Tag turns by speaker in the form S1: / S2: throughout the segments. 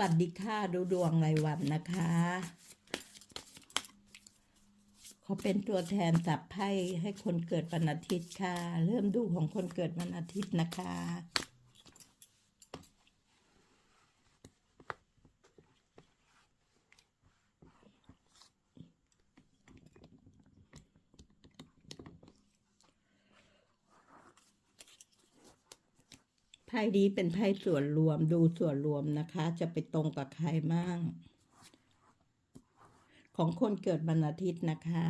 S1: วัสดีค่ะดูดวงรายวันนะคะ ขอเป็นตัวแทนสับไพ่ให้คนเกิดวันอาทิตย์ค่ะ เริ่มดูของคนเกิดวันอาทิตย์นะคะ ไพ่นี้เป็นไพ่ส่วนรวมดูส่วนรวมนะคะ จะไปตรงกับใครมั่งของคนเกิดวันอาทิตย์นะคะ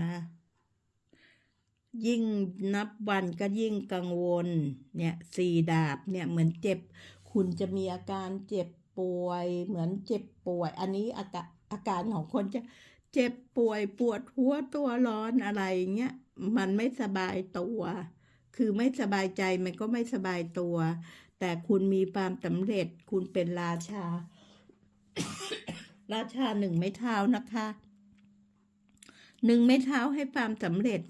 S1: ยิ่งนับวันก็ยิ่งกังวล เนี่ยสี่ดาบเนี่ยเหมือนเจ็บ คุณจะมีอาการเจ็บป่วย เหมือนเจ็บป่วย อันนี้อาการอาการของคนจะเจ็บป่วยปวดหัวตัวร้อนอะไรเงี้ยมันไม่สบายตัว คือไม่สบายใจมันก็ไม่สบายตัว แต่คุณมีความสำเร็จ คุณเป็นราชา ราชาหนึ่งไม้เท้านะคะ หนึ่งไม้เท้าให้ความสำเร็จ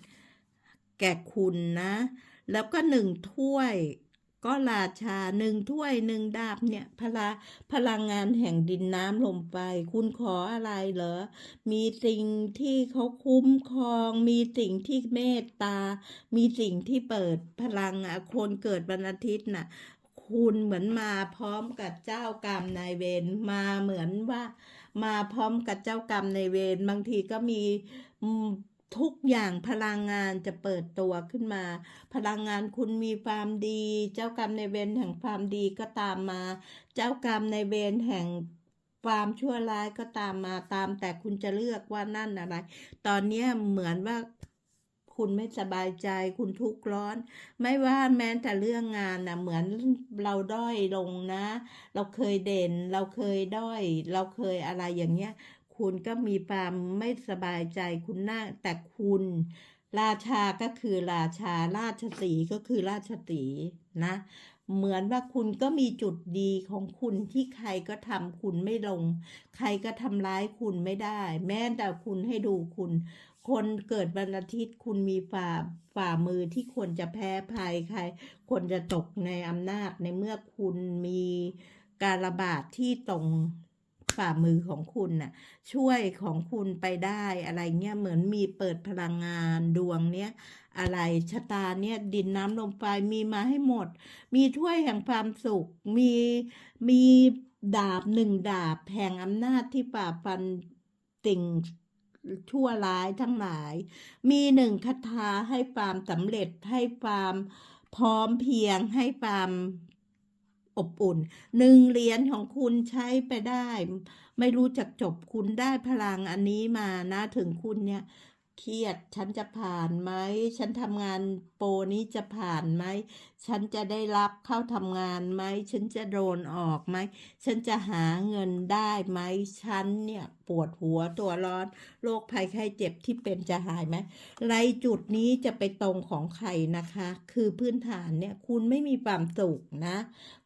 S1: แก่คุณนะ แล้วก็หนึ่งถ้วยก็ราชาหนึ่งถ้วยหนึ่งดาบเนี่ยพลาพลังงานแห่งดินน้ำลมไฟคุณขออะไรเหรอ มีสิ่งที่เขาคุ้มครอง มีสิ่งที่เมตตา มีสิ่งที่เปิดพลังอะคนเกิดวันอาทิตย์น่ะ คุณเหมือนมาพร้อมกับเจ้ากรรมนายเวรมาเหมือนว่า มาพร้อมกับเจ้ากรรมนายเวรบางทีก็มีทุกอย่างพลังงานจะเปิดตัวขึ้นมา พลังงานคุณมีความดี เจ้ากรรมนายเวรแห่งความดีก็ตามมา เจ้ากรรมนายเวรแห่งความชั่วร้ายก็ตามมาตาม แต่คุณจะเลือกว่านั่นอะไร ตอนนี้เหมือนว่า คุณไม่สบายใจ คุณทุกข์ร้อน ไม่ว่าแม้แต่เรื่องงานนะเหมือนเราด้อยลงนะ เราเคยเด่น เราเคยด้อย เราเคยอะไรอย่างเงี้ย คุณก็มีความไม่สบายใจ คุณน่าแต่คุณราชาก็คือราชาราชสีก็คือราชสีนะ เหมือนว่าคุณก็มีจุดดีของคุณที่ใครก็ทำคุณไม่ลง ใครก็ทำร้ายคุณไม่ได้ แม้แต่คุณให้ดูคุณ คนเกิดวันอาทิตย์คุณมีฝ่าฝ่ามือที่ควรจะแพ้ภัยใครควรจะตกในอำนาจในเมื่อคุณมีการระบาดที่ตรงฝ่ามือของคุณน่ะช่วยของคุณไปได้อะไรเงี้ยเหมือนมีเปิดพลังงานดวงเนี้ยอะไรชะตาเนี่ยดินน้ำลมไฟมีมาให้หมด มีถ้วยแห่งความสุข มีมีดาบหนึ่งดาบแห่งอำนาจที่ป่าบฟันติ่ง ชั่วร้ายทั้งหลาย มีหนึ่งคาถาให้ความสำเร็จให้ความพร้อมเพียงให้ความอบอุ่นหนึ่งเหรียญของคุณใช้ไปได้ ไม่รู้จักจบคุณได้พลังอันนี้มานะถึงคุณเนี่ย เครียด ฉันจะผ่านไหม ฉันทำงานโปรนี้จะผ่านไหม ฉันจะได้รับเข้าทำงานไหม ฉันจะโดนออกไหม ฉันจะหาเงินได้ไหม ฉันเนี่ยปวดหัวตัวร้อน โรคภัยไข้เจ็บที่เป็นจะหายไหมไรจุดนี้จะไปตรงของใครนะคะ คือพื้นฐานเนี่ยคุณไม่มีความสุขนะ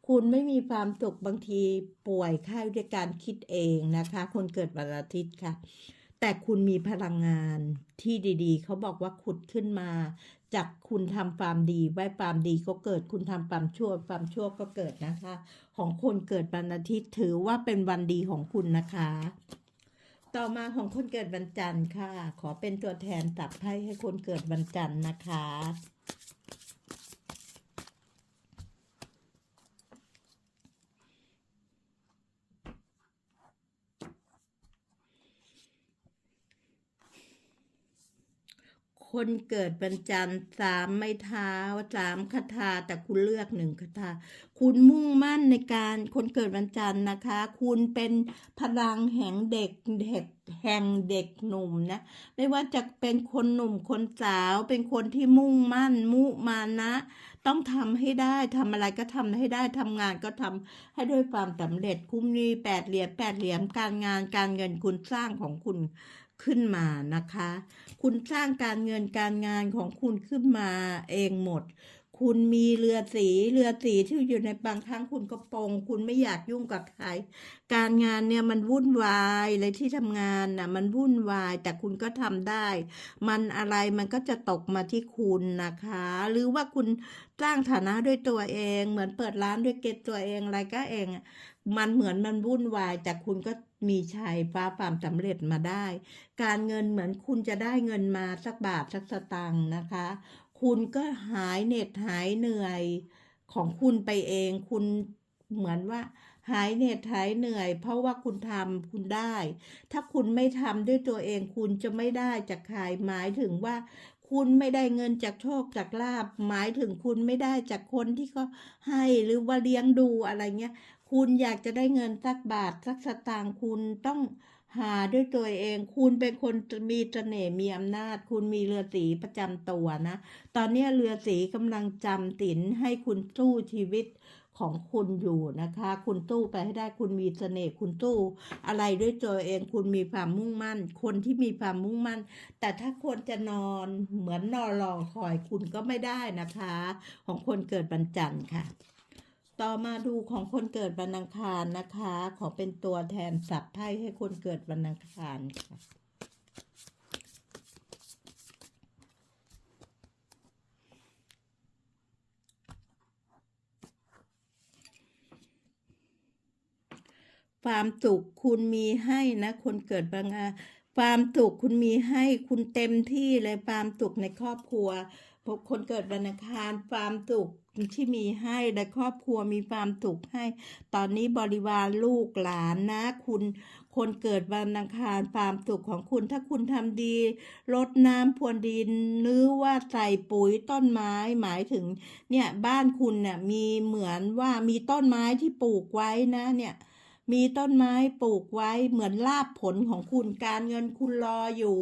S1: คุณไม่มีความสุขบางทีป่วยไข้ด้วยการคิดเองนะคะ คนเกิดวันอาทิตย์ค่ะ แต่คุณมีพลังงานที่ดีๆ เขาบอกว่าขุดขึ้นมา จากคุณทำความดี ไว้ความดีก็เกิด คุณทำความชั่วความชั่วก็เกิดนะคะ ของคนเกิดวันอาทิตย์ถือว่าเป็นวันดีของคุณนะคะ ต่อมาของคนเกิดวันจันทร์ค่ะ ขอเป็นตัวแทนตับไพ่ให้คนเกิดวันจันทร์นะคะ คนเกิดวันจันทร์สามไม้เท้าสามคาถาแต่คุณเลือกหนึ่งคาถาคุณมุ่งมั่นในการคนเกิดวันจันทร์นะคะ คุณเป็นพลังแห่งเด็กเด็กแห่งเด็กหนุ่มนะไม่ว่าจะเป็นคนหนุ่มคนสาว เป็นคนที่มุ่งมั่น มุมานะ ต้องทำให้ได้ทำอะไรก็ทำให้ได้ทำงานก็ทำให้ด้วยความสำเร็จคุณมีแปดเหรียญแปดเหรียญการงานการเงินคุณสร้างของคุณ ขึ้นมานะคะ คุณสร้างการเงินการงานของคุณขึ้นมาเองหมด คุณมีเรือสีเรือสีที่อยู่ในบางครั้งคุณก็ปง คุณไม่อยากยุ่งกับใคร การงานเนี่ยมันวุ่นวายเลยที่ทำงานน่ะมันวุ่นวายแต่คุณก็ทำได้ มันอะไรมันก็จะตกมาที่คุณนะคะ หรือว่าคุณสร้างฐานะด้วยตัวเอง เหมือนเปิดร้านด้วยเกตตัวเองอะไรก็เอง มันเหมือนมันวุ่นวายแต่คุณก็ มีชัยฟ้าความสำเร็จมาได้ การเงินเหมือนคุณจะได้เงินมาสักบาทสักสตางค์นะคะ คุณก็หายเหน็ดหายเหนื่อยของคุณไปเอง คุณเหมือนว่า หายเหน็ดหายเหนื่อย เพราะว่าคุณทำคุณได้ ถ้าคุณไม่ทำด้วยตัวเองคุณจะไม่ได้จากใครหมายถึงว่าคุณไม่ได้เงินจากโชคจากลาบหมายถึงคุณไม่ได้จากคนที่เขาให้หรือว่าเลี้ยงดูอะไรเงี้ย คุณอยากจะได้เงินสักบาทสักสตางค์คุณต้องหาด้วยตัวเอง คุณเป็นคนมีเสน่ห์มีอำนาจ คุณมีเรือสีประจำตัวนะ ตอนนี้เรือสีกำลังจำตินให้คุณสู้ชีวิตของคุณอยู่นะคะ คุณตู้ไปให้ได้คุณมีเสน่ห์คุณตู้ อะไรด้วยตัวเองคุณมีความมุ่งมั่น คนที่มีความมุ่งมั่น แต่ถ้าคนจะนอนเหมือนนอนรอคอยคุณก็ไม่ได้นะคะ ของคนเกิดวันจันทร์ค่ะ ต่อมาดูของคนเกิดวันอังคารนะคะ ขอเป็นตัวแทนสับไพ่ให้คนเกิดวันอังคารค่ะความสุขคุณมีให้นะ คนเกิดบางอาความสุขคุณมีให้คุณเต็มที่เลยความสุขในครอบครัว พวกคนเกิดวันอังคารความสุขที่มีให้และครอบครัวมีความสุขให้ ตอนนี้บริวารลูกหลานนะ คุณ คนเกิดวันอังคารความสุขของคุณถ้าคุณทำดีรดน้ำพรวนดินหรือว่าใส่ปุ๋ยต้นไม้หมายถึง เนี่ยบ้านคุณเนี่ยมีเหมือนว่ามีต้นไม้ที่ปลูกไว้นะเนี่ยมีต้นไม้ปลูกไว้เหมือนลาบผลของคุณการเงินคุณรออยู่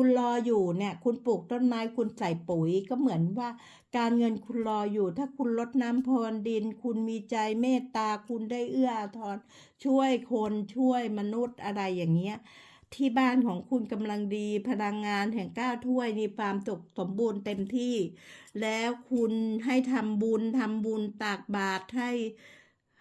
S1: คุณรออยู่เนี่ย คุณปลูกต้นไม้คุณใส่ปุ๋ยก็เหมือนว่า การเงินคุณรออยู่ ถ้าคุณลดน้ำพรวนดิน คุณมีใจเมตตาคุณได้เอื้ออาทรช่วยคนช่วยมนุษย์อะไรอย่างเงี้ยที่บ้านของคุณกำลังดี พลังงานแห่งก้าถ้วยมีความสุขสมบูรณ์เต็มที่ แล้วคุณให้ทำบุญทำบุญตากบาตรให้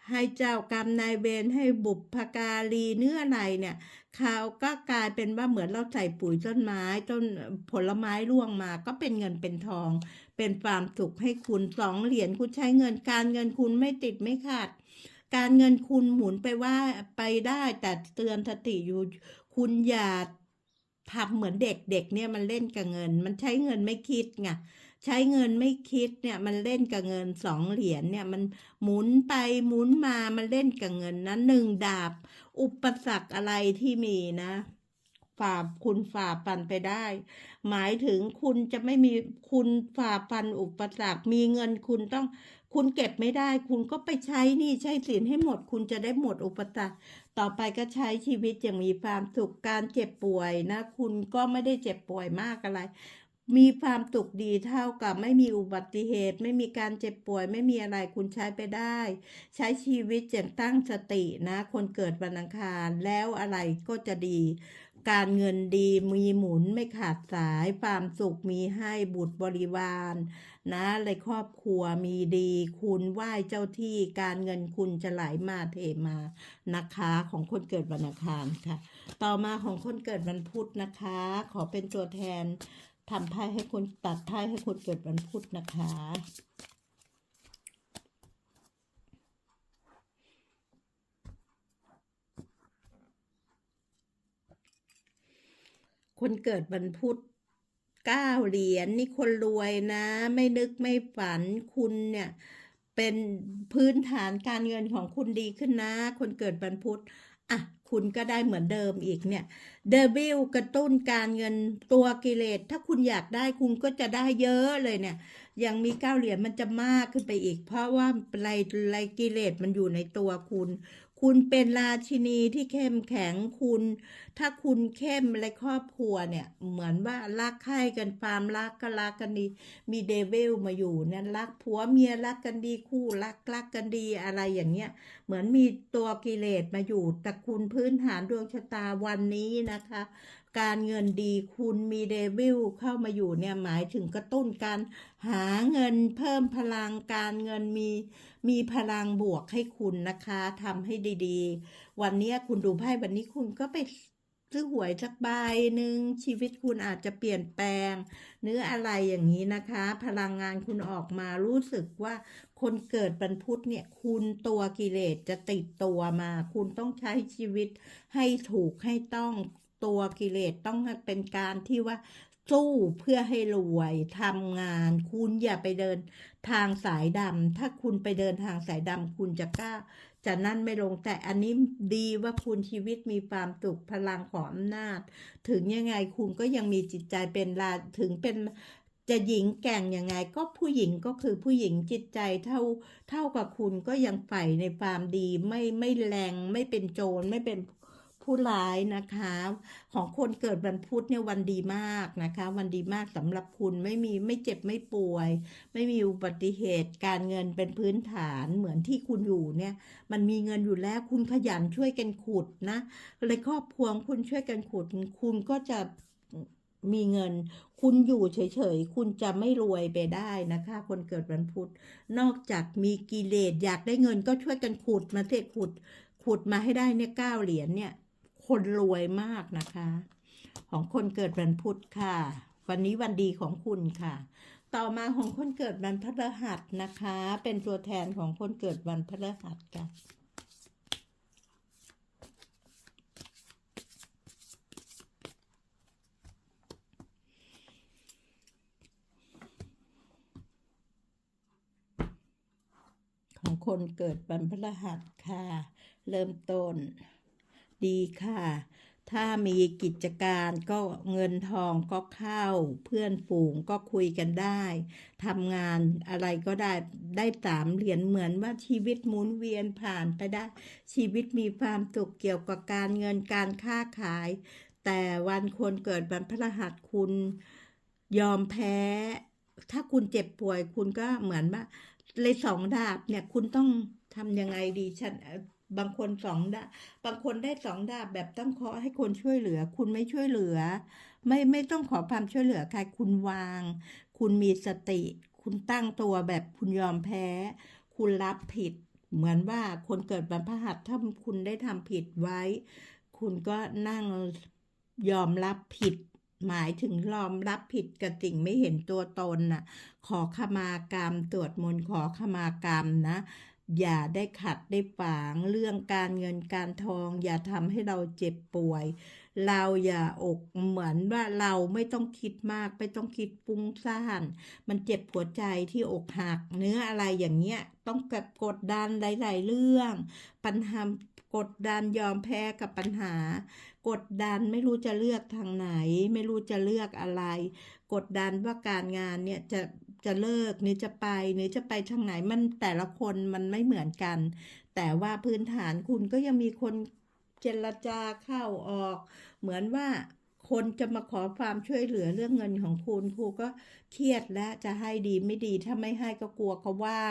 S1: ให้เจ้ากรรมนายเวรให้บุพการีเนื้อในเนี่ยเขาก็กลายเป็นว่าเหมือนเราใส่ปุ๋ยต้นไม้ต้นผลไม้ร่วงมา ก็เป็นเงินเป็นทอง เป็นความสุขให้คุณสองเหรียญคุณใช้เงินการเงินคุณไม่ติดไม่ขาด การเงินคุณหมุนไปว่าไปได้แต่เตือนสติอยู่ คุณอย่าทำเหมือนเด็กเด็กเนี่ยมันเล่นกับเงิน มันใช้เงินไม่คิดไง ใช้เงินไม่คิดเนี่ยมันเล่นกับเงินสองเหรียญเนี่ยมันหมุนไปหมุนมามันเล่นกับเงินนะหนึ่งดาบ อุปสรรคอะไรที่มีนะฝ่าคุณฝ่าฟันไปได้ หมายถึงคุณจะไม่มีคุณฝ่าฟันอุปสรรคมีเงินคุณต้อง คุณเก็บไม่ได้ คุณก็ไปใช้นี่ใช้สินให้หมด คุณจะได้หมดอุปสรรคต่อไปก็ใช้ชีวิตอย่างมีความสุขการเจ็บป่วยนะ คุณก็ไม่ได้เจ็บป่วยมากอะไร มีความสุขดีเท่ากับไม่มีอุบัติเหตุ ไม่มีการเจ็บป่วย ไม่มีอะไรคุณใช้ไปได้ ใช้ชีวิตอย่างตั้งสตินะ คนเกิดวันอังคารแล้วอะไรก็จะดี การเงินดีมีหมุนไม่ขาดสายความสุขมีให้บุตรบริวาร นะในครอบครัวมีดี คุณไหว้เจ้าที่การเงินคุณจะไหลมาเทมานะคะของคนเกิดวันอังคารค่ะ ต่อมาของคนเกิดวันพุธนะคะ ขอเป็นตัวแทน ทำไพ่ให้คนตัดไพ่ให้คนเกิดวันพุธนะคะ คนเกิดวันพุธเก้าเหรียญนี่คนรวยนะ ไม่นึกไม่ฝันคุณเนี่ยเป็นพื้นฐานการเงินของคุณดีขึ้นนะ คนเกิดวันพุธอะ คุณก็ได้เหมือนเดิมอีกเนี่ยเดบิลกระตุ้นการเงินตัวกิเลสถ้าคุณอยากได้คุณก็จะได้เยอะเลยเนี่ย ยังมีเก้าเหรียญมันจะมากขึ้นไปอีก เพราะว่าไรไรกิเลสมันอยู่ในตัวคุณ คุณเป็นราชินีที่เข้มแข็งคุณ ถ้าคุณเข้มและครอบครัวเนี่ย เหมือนว่ารักใคร่กันความรักก็รักกันดี มีเดวิลมาอยู่เนี่ยรักผัวเมียรักกันดีคู่รักรักกันดีอะไรอย่างเงี้ย เหมือนมีตัวกิเลสมาอยู่แต่คุณพื้นฐานดวงชะตาวันนี้นะคะการเงินดีคุณมีเดวิลเข้ามาอยู่เนี่ยหมายถึงกระตุ้นการหาเงินเพิ่มพลังการเงินมีมีพลังบวกให้คุณนะคะทำให้ดีๆ วันนี้คุณดูไพ่วันนี้คุณก็ไปซื้อหวยสักใบหนึ่งชีวิตคุณอาจจะเปลี่ยนแปลงเนื้ออะไรอย่างนี้นะคะ พลังงานคุณออกมารู้สึกว่าคนเกิดบรรพุธเนี่ย คุณตัวกิเลสจะติดตัวมา คุณต้องใช้ชีวิตให้ถูกให้ต้อง ตัวกิเลสต้องเป็นการที่ว่าสู้เพื่อให้รวยทำงาน คุณอย่าไปเดินทางสายดำถ้าคุณไปเดินทางสายดำคุณจะกล้าจะนั่นไม่ลงแต่อันนี้ดีว่าคุณชีวิตมีความสุขพลังของอำนาจ ถึงยังไงคุณก็ยังมีจิตใจเป็นลาถึงเป็นจะหญิงแก่งยังไงก็ผู้หญิงก็คือผู้หญิงจิตใจเท่าเท่ากับคุณก็ยังใฝ่ในความดีไม่ไม่แรงไม่เป็นโจรไม่เป็นผ ร้ายนะคะ ของคนเกิดวันพุธเนี่ยวันดีมากนะคะ วันดีมากสำหรับคุณไม่มีไม่เจ็บไม่ป่วย ไม่มีอุบัติเหตุการเงินเป็นพื้นฐานเหมือนที่คุณอยู่เนี่ย มันมีเงินอยู่แล้วคุณขยันช่วยกันขุดนะเลยครอบครัวงคุณช่วยกันขุด คุณก็จะมีเงิน คุณอยู่เฉยๆ คุณจะไม่รวยไปได้นะคะ คนเกิดวันพุธ นอกจากมีกิเลสอยากได้เงินก็ช่วยกันขุดมาเสขุด ขุดมาให้ได้เนี่ยเก้าเหรียญเนี่ย คนรวยมากนะคะ ของคนเกิดวันพุธค่ะ วันนี้วันดีของคุณค่ะ ต่อมาของคนเกิดวันพฤหัสนะคะ เป็นตัวแทนของคนเกิดวันพฤหัสค่ะของคนเกิดวันพฤหัสค่ะ เริ่มต้น ดีค่ะ ถ้ามีกิจการก็เงินทองก็เข้า เพื่อนฝูงก็คุยกันได้ทำงานอะไรก็ได้ได้สามเหรียญเหมือนว่าชีวิตหมุนเวียนผ่านไปได้ ชีวิตมีความสุขเกี่ยวกับการเงินการค้าขาย แต่วันคนเกิดวันพฤหัสคุณยอมแพ้ ถ้าคุณเจ็บป่วยคุณก็เหมือนว่าเลยสองดาบเนี่ยคุณต้องทำยังไงดีฉัน บางคนสองดาบบางคนได้สองดาบแบบต้องขอให้คนช่วยเหลือ คุณไม่ช่วยเหลือ ไม่ไม่ต้องขอความช่วยเหลือใครคุณวาง คุณมีสติ คุณตั้งตัวแบบคุณยอมแพ้ คุณรับผิด เหมือนว่าคนเกิดวันพหัสถ้าคุณได้ทำผิดไว้ คุณก็นั่งยอมรับผิด หมายถึงยอมรับผิดกับสิ่งไม่เห็นตัวตนน่ะ ขอขมากรรมตรวจมนขอขมากรรมนะ อย่าได้ขัดได้ฝางเรื่องการเงินการทอง อย่าทำให้เราเจ็บป่วย เราอย่าอกเหมือนว่าเราไม่ต้องคิดมาก ไม่ต้องคิดปุ้งซ่านมันเจ็บหัวใจที่อกหัก เนื้ออะไรอย่างเงี้ยต้องกับกดดันหลาย ๆ เรื่อง ปัญหากดดันยอมแพ้กับปัญหา กดดันไม่รู้จะเลือกทางไหน ไม่รู้จะเลือกอะไร กดดันว่าการงานเนี่ยจะ จะเลิกหรือจะไปหรือจะไปทางไหนมันแต่ละคนมันไม่เหมือนกัน แต่ว่าพื้นฐานคุณก็ยังมีคนเจรจาเข้าออก เหมือนว่าคนจะมาขอความช่วยเหลือเรื่องเงินของคุณครูก็เครียดและจะให้ดีไม่ดีถ้าไม่ให้ก็กลัวเขาว่า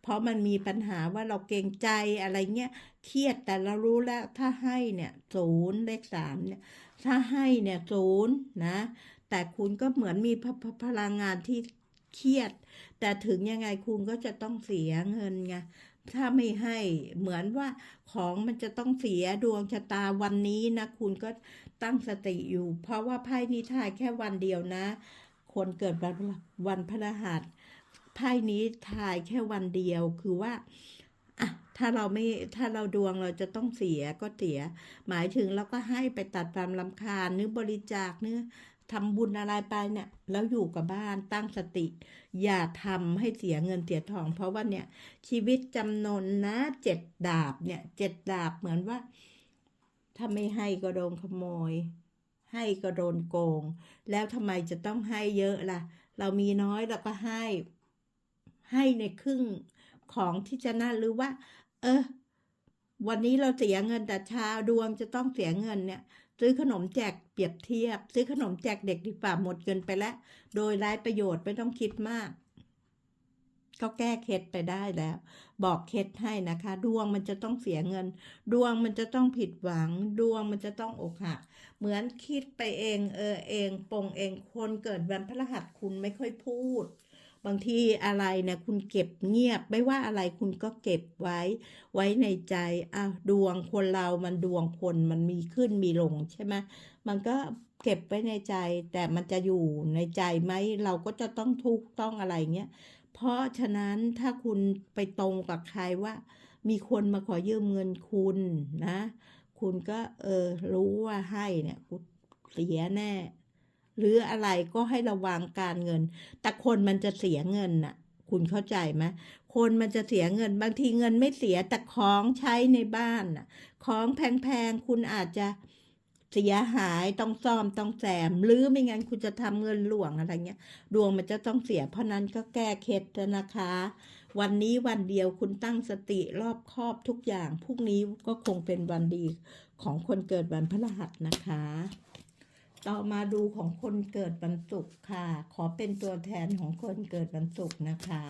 S1: เพราะมันมีปัญหาว่าเราเกรงใจอะไรเงี้ยเครียดแต่เรารู้แล้วถ้าให้เนี่ยศูนย์เลขสามเนี่ยถ้าให้เนี่ยศูนย์นะ แต่คุณก็เหมือนมีพพพลังงานที่ เครียด แต่ถึงยังไงคุณก็จะต้องเสียเงินไงถ้าไม่ให้เหมือนว่าของมันจะต้องเสียดวงชะตาวันนี้นะ คุณก็ตั้งสติอยู่ เพราะว่าไพ่นี้ทายแค่วันเดียวนะ คนเกิดวันวันพฤหัสไพ่นี้ทายแค่วันเดียวคือว่าอะถ้าเราไม่ถ้าเราดวงเราจะต้องเสียก็เสีย หมายถึงเราก็ให้ไปตัดความลำคาญหรือบริจาคเนื้อ ทำบุญอะไรไปเนี่ยแล้วอยู่กับบ้านตั้งสติ อย่าทำให้เสียเงินเสียทอง เพราะว่าเนี่ย ชีวิตจำนนนะเจ็ดดาบเนี่ยเจ็ดดาบเหมือนว่า ถ้าไม่ให้ก็โดนขโมย ให้ก็โดนโกง แล้วทำไมจะต้องให้เยอะล่ะ เรามีน้อยเราก็ให้ ให้ในครึ่งของที่จะน่าหรือว่า เออวันนี้เราเสียเงินแต่ชาดวงจะต้องเสียเงินเนี่ย ซื้อขนมแจกเปรียบเทียบ ซื้อขนมแจกเด็กดีกว่าหมดเงินไปแล้ว โดยไร้ประโยชน์ไม่ต้องคิดมาก ก็แก้เคล็ดไปได้แล้ว บอกเคล็ดให้นะคะ ดวงมันจะต้องเสียเงิน ดวงมันจะต้องผิดหวัง ดวงมันจะต้องอกหักเหมือนคิดไปเอง เออเองปงเองคนเกิดวันพฤหัสคุณไม่ค่อยพูด บางทีอะไรเนี่ยคุณเก็บเงียบ ไม่ว่าอะไรคุณก็เก็บไว้ ไว้ในใจอ้าวดวงคนเรามันดวงคนมันมีขึ้นมีลงใช่ไหมมันก็เก็บไว้ในใจ แต่มันจะอยู่ในใจไหมเราก็จะต้องทุกข์ต้องอะไรเงี้ยเพราะฉะนั้นถ้าคุณไปตรงกับใครว่า มีคนมาขอยืมเงินคุณนะ คุณก็เออรู้ว่าให้เนี่ยกูเสียแน่ หรืออะไรก็ให้ระวังการเงิน แต่คนมันจะเสียเงินน่ะ คุณเข้าใจไหมคนมันจะเสียเงินบางทีเงินไม่เสียแต่ของใช้ในบ้านน่ะ ของแพงๆคุณอาจจะเสียหายต้องซ่อมต้องแซมหรือไม่งั้นคุณจะทำเงินหลวงอะไรเงี้ยดวงมันจะต้องเสีย เพราะนั้นก็แก้เคล็ดนะคะ วันนี้วันเดียวคุณตั้งสติรอบครอบทุกอย่างพรุ่งนี้ก็คงเป็นวันดีของคนเกิดวันพฤหัสนะคะ ต่อมาดูของคนเกิดวันศุกร์ค่ะ ขอเป็นตัวแทนของคนเกิดวันศุกร์นะคะ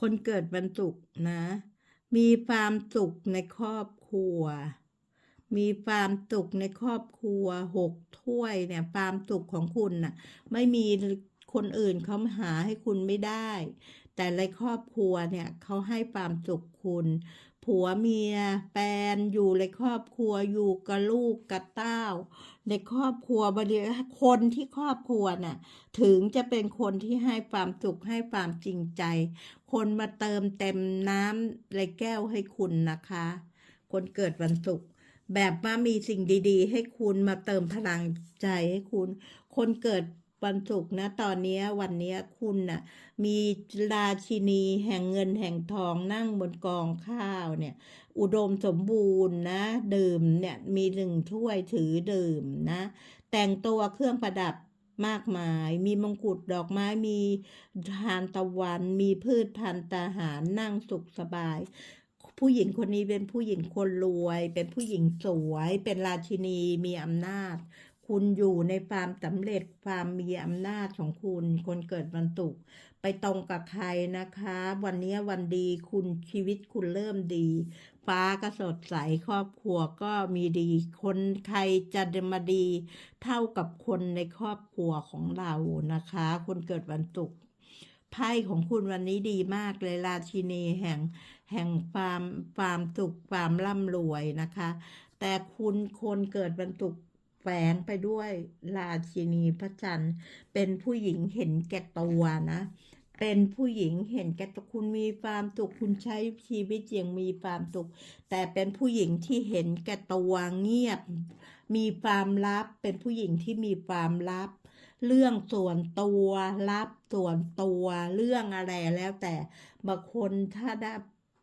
S1: คนเกิดวันศุกร์นะ มีความสุขในครอบครัว มีความสุขในครอบครัวหกถ้วยเนี่ยความสุขของคุณน่ะไม่มีคนอื่นเขาหาให้คุณไม่ได้ แต่ในครอบครัวเนี่ยเขาให้ความสุขคุณ ผัวเมียแฟนอยู่ในครอบครัวอยู่กับลูกกับเต้า ในครอบครัวบางทีคนที่ครอบครัวน่ะถึงจะเป็นคนที่ให้ความสุขให้ความจริงใจ คนมาเติมเต็มน้ำในแก้วให้คุณนะคะ คนเกิดวันศุกร์ แบบว่ามีสิ่งดีๆ ให้คุณมาเติมพลังใจให้คุณ คนเกิดวันศุกร์นะตอนนี้วันนี้คุณน่ะมีราชินีแห่งเงินแห่งทองนั่งบนกองข้าวเนี่ย อุดมสมบูรณ์นะดื่มเนี่ยมีหนึ่งถ้วยถือดื่มนะ แต่งตัวเครื่องประดับมากมาย มีมงกุฎดอกไม้ มีทานตะวัน มีพืชพันธุ์ตาหารนั่งสุขสบาย ผู้หญิงคนนี้เป็นผู้หญิงคนรวย เป็นผู้หญิงสวย เป็นราชินีมีอำนาจ คุณอยู่ในความสำเร็จความมีอำนาจของคุณ คนเกิดวันศุกร์ไปตรงกับใครนะคะ วันนี้วันดีคุณชีวิตคุณเริ่มดี ฟ้าก็สดใสครอบครัวก็มีดี คนใครจะมาดี เท่ากับคนในครอบครัวของเรานะคะ คนเกิดวันศุกร์ ไพ่ของคุณวันนี้ดีมากเลยราชินีแห่งแห่งความความสุขความร่ำรวยนะคะ แต่คุณคนเกิดวันศุกร์แฝงไปด้วยราชินีพระจันทร์เป็นผู้หญิงเห็นแก่ตัวนะ เป็นผู้หญิงเห็นแก่ตัวคุณมีความสุขคุณใช้ชีวิตอย่างมีความสุขแต่เป็นผู้หญิงที่เห็นแก่ตัวเงียบ มีความลับเป็นผู้หญิงที่มีความลับ เรื่องส่วนตัวลับส่วนตัวเรื่องอะไรแล้วแต่บางคนถ้าได้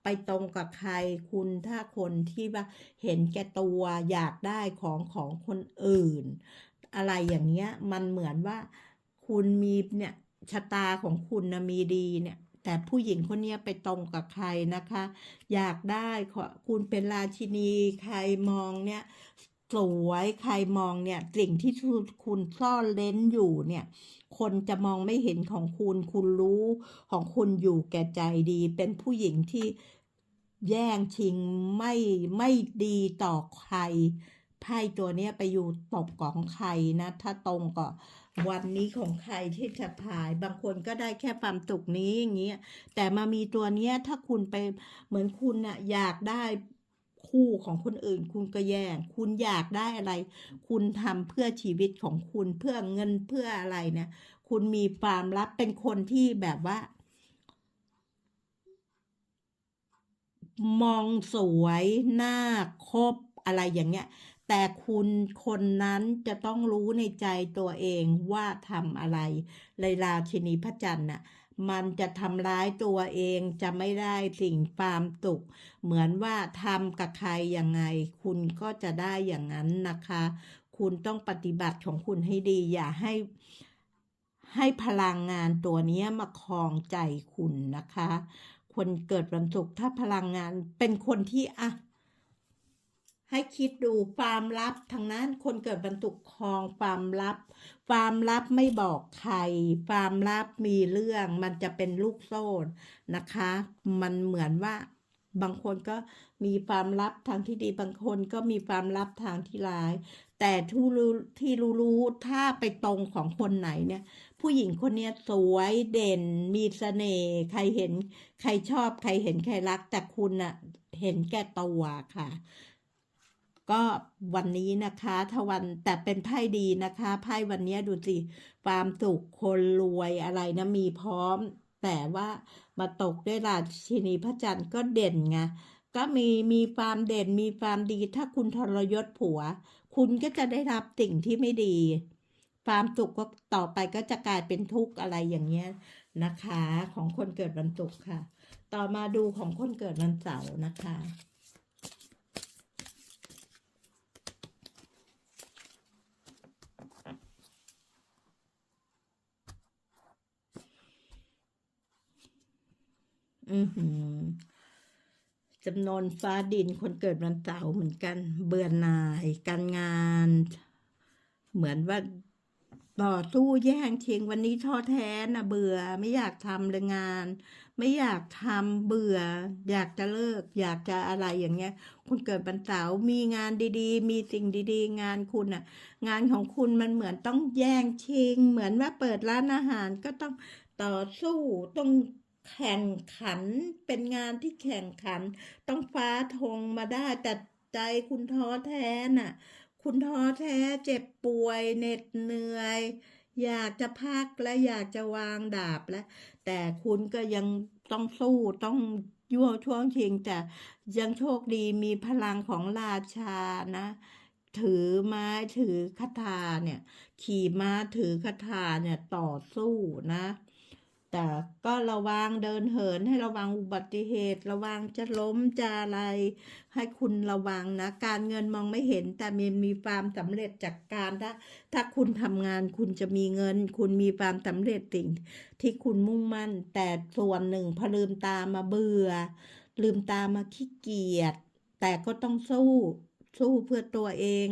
S1: ไปตรงกับใครคุณถ้าคนที่ว่าเห็นแก่ตัวอยากได้ของของคนอื่น อะไรอย่างเงี้ยมันเหมือนว่าคุณมีเนี่ยชะตาของคุณนะมีดีเนี่ย แต่ผู้หญิงคนนี้ไปตรงกับใครนะคะ อยากได้คุณเป็นราชินีใครมองเนี่ย สวยใครมองเนี่ยสิ่งที่คุณซ่อนเลนอยู่เนี่ยคนจะมองไม่เห็นของคุณคุณรู้ของคุณอยู่แก่ใจดี เป็นผู้หญิงที่แย่งชิงไม่ไม่ดีต่อใครไพ่ตัวเนี้ยไปอยู่ตกของใครนะ ถ้าตรงกับวันนี้ของใครที่จะพาย บางคนก็ได้แค่ความสุขนี้อย่างเงี้ยแต่มามีตัวเนี้ยถ้าคุณไปเหมือนคุณน่ะอยากได้ คู่ของคนอื่น คุณก็แย่งคุณอยากได้อะไร คุณทำเพื่อชีวิตของคุณเพื่อเงินเพื่ออะไรเนี่ยคุณมีความลับเป็นคนที่แบบว่า มองสวยหน้าคบอะไรอย่างเงี้ย แต่คุณคนนั้นจะต้องรู้ในใจตัวเองว่าทำอะไรเลยราชินีพระจันทร์น่ะ มันจะทำร้ายตัวเองจะไม่ได้สิ่งความสุข เหมือนว่าทำกับใครยังไง คุณก็จะได้อย่างนั้นนะคะ คุณต้องปฏิบัติของคุณให้ดี อย่าให้ให้พลังงานตัวนี้มาครองใจคุณนะคะ คนเกิดวันศุกร์ถ้าพลังงานเป็นคนที่อะ ให้คิดดูความลับทางนั้นคนเกิดบรรทุกคองความลับ ความลับไม่บอกใคร ความลับมีเรื่องมันจะเป็นลูกโซ่นะคะ มันเหมือนว่าบางคนก็มีความลับทางที่ดีบางคนก็มีความลับทางที่ร้าย แต่ที่รู้ที่รู้รู้ถ้าไปตรงของคนไหนเนี่ย ผู้หญิงคนเนี้ยสวยเด่น มีเสน่ห์ใครเห็น ใครชอบ ใครเห็นใครรักแต่คุณน่ะเห็นแก่ตัวค่ะ ก็วันนี้นะคะถ้าวันแต่เป็นไพ่ดีนะคะไพ่วันนี้ดูสิความสุขคนรวยอะไรนะมีพร้อม แต่ว่ามาตกด้วยราชินีพระจันทร์ก็เด่นไงก็มีมีความเด่นมีความดี ถ้าคุณทรยศผัว คุณก็จะได้รับสิ่งที่ไม่ดีความสุขก็ต่อไปก็จะกลายเป็นทุกข์อะไรอย่างเงี้ยนะคะ ของคนเกิดวันศุกร์ค่ะ ต่อมาดูของคนเกิดวันเสาร์นะคะ อือหือจำนวนฟ้าดินคนเกิดวันเสาร์เหมือนกัน เบื่อหน่ายการงาน เหมือนว่าต่อสู้แย่งชิงวันนี้ท้อแท้นะเบื่อ ไม่อยากทำเลยงาน ไม่อยากทำเบื่อ อยากจะเลิก อยากจะอะไรอย่างเงี้ย คุณเกิดวันเสาร์มีงานดีๆ มีสิ่งดีๆ งานคุณอะงานของคุณมันเหมือนต้องแย่งชิง เหมือนว่าเปิดร้านอาหารก็ต้องต่อสู้ต้อง แข่งขันเป็นงานที่แข่งขัน ต้องฟ้าธงมาได้ แต่ใจคุณท้อแท้น่ะ คุณท้อแท้เจ็บป่วยเหน็ดเหนื่อย อยากจะพักและอยากจะวางดาบแล้ว แต่คุณก็ยังต้องสู้ต้องยั่วช่วงชิงแต่ยังโชคดีมีพลังของราชานะ ถือไม้ถือคาถาเนี่ย ขี่ม้าถือคาถาเนี่ยต่อสู้นะ แต่ก็ระวังเดินเหินให้ระวังอุบัติเหตุ ระวังจะล้มจะอะไร ให้คุณระวังนะ การเงินมองไม่เห็น แต่มีมีความสำเร็จจากการถ้าถ้าคุณทำงานคุณจะมีเงิน คุณมีความสำเร็จสิ่ง ที่คุณมุ่งมั่น แต่ส่วนหนึ่งพอลืมตามาเบื่อ ลืมตามาขี้เกียจแต่ก็ต้องสู้สู้เพื่อตัวเอง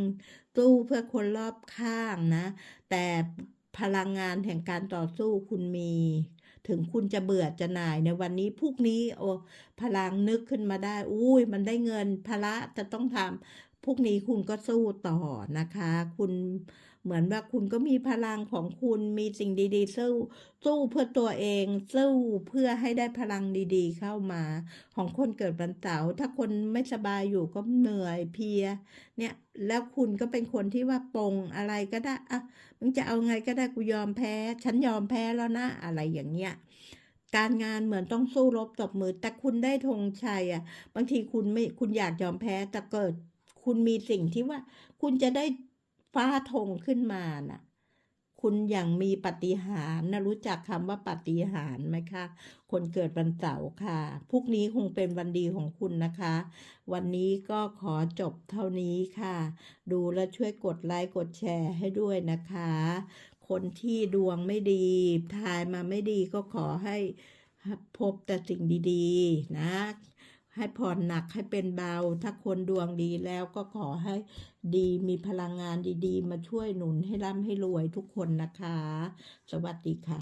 S1: สู้เพื่อคนรอบข้างนะ แต่พลังงานแห่งการต่อสู้คุณมี ถึงคุณจะเบื่อจะหน่ายในวันนี้พรุ่งนี้โอ้พลังนึกขึ้นมาได้ อุ้ยมันได้เงินภาระจะต้องทำพรุ่งนี้คุณก็สู้ต่อนะคะ คุณ เหมือนว่าคุณก็มีพลังของคุณมีสิ่งดีๆ สู้สู้เพื่อตัวเองสู้เพื่อให้ได้พลังดีๆ เข้ามา ของคนเกิดวันเสาร์ถ้าคนไม่สบายอยู่ก็เหนื่อยเพีย เนี่ยแล้วคุณก็เป็นคนที่ว่าปงอะไรก็ได้อะมึงจะเอาไงก็ได้กูยอมแพ้ ฉันยอมแพ้แล้วนะอะไรอย่างเงี้ยการงานเหมือนต้องสู้รบตบมือ แต่คุณได้ธงชัยอะ บางทีคุณไม่คุณอยากยอมแพ้แต่เกิด คุณมีสิ่งที่ว่า คุณจะได้ ฟ้าธงขึ้นมาน่ะ คุณอย่างมีปฏิหารนะรู้จักคำว่าปฏิหารไหมคะ คนเกิดวันเสาร์ค่ะพรุ่งนี้คงเป็นวันดีของคุณนะคะ วันนี้ก็ขอจบเท่านี้ค่ะ ดูแล้วช่วยกดไลค์กดแชร์ให้ด้วยนะคะ คนที่ดวงไม่ดี ทายมาไม่ดีก็ขอให้พบแต่สิ่งดี ๆ นะ ให้ผ่อนหนักให้เป็นเบา ถ้าคนดวงดีแล้วก็ขอให้ดีมีพลังงานดีๆ มาช่วยหนุนให้ร่ำให้รวยทุกคนนะคะ สวัสดีค่ะ